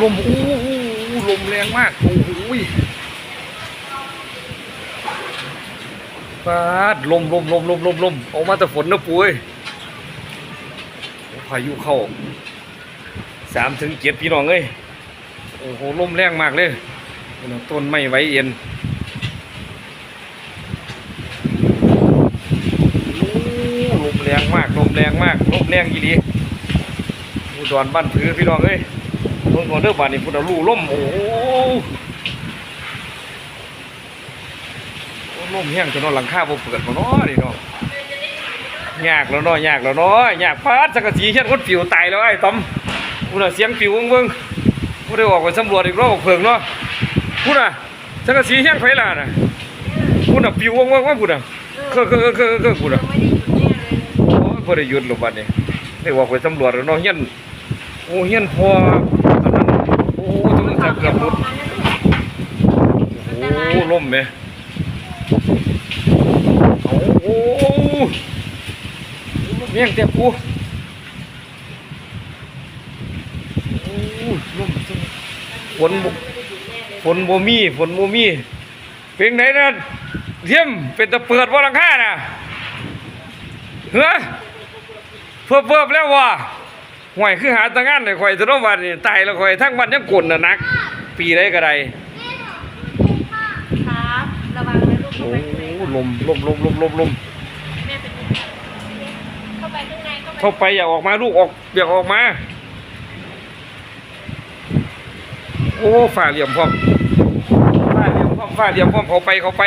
ลมอู้หูลมแรงมากโอ้โหปาดลมลมลมลมลมลมออกมาแต่ฝนนะปุ้ยพายุเข้าสามถึงเจ็ดพี่น้องเอ้ยโอ้โหลมแรงมากเลยต้นไม้ไว้เอ็นโอ้ลมแรงมากลมแรงมากลมแรงยี่ดีอุดรบ้านผือพี่น้องเอ้ย ลงก่อนเด้อบานนี้พุ่นเอาลู่ล่มโอ้โหล่มแห้งจนนอนหลังคาบ่เปิดบ่เนาะนี่เนาะยากแล้วเนาะยากแล้วเนาะยากพาดสังกะสีเฮ็ดคนปิวตายแล้วไอ้ตอมพุ่นน่ะเสียงปิวเบิ่งๆบ่ได้ออกไปสำรวจอีกรอบเพิ่งเนาะพุ่นน่ะสังกะสีแห้งไผล่ะน่ะพุ่นน่ะปิวเบิ่งๆว่าพุ่นน่ะคือคือคือคือพุ่นน่ะโอ้ยบ่ได้หยุดหรอกบัดนี้ได้ออกไปสำรวจแล้วเนาะเฮียนโอ้เฮียนพออันนั้นโอ้ต้องจับเกือบหมด โอ้ ล่มไหมโอ้โหเมี่ยงเต็มกูโอ้ล่มจังฝนบ่ฝนบ่มีฝนบ่มีเพลงไหนนะเทียมเป็นตะเปิดว่าลังค่าน่ะเฮ้อเพิ่มเพิ่มแล้วว่ะห่วยคือหาตางานเลยข่อยจะต้องวันนี่ตายแล้วข่อยทั้งวันยังกลนนะนัก ปีใดก็ได้ ครับระวังนะ ลูกโอ้เข้าไปข้างในลมลมลมลมลมลมแม่เป็นเข้าไปข้างในเข้าไปเข้าไปอย่าออกมาลูกออกอย่าออกมา โอ้ฝ่าเหลี่ยมพร้อมฝ่าเหลี่ยมพร้อมฝ่าเหลี่ยมพร้อมเขาไปเขาไป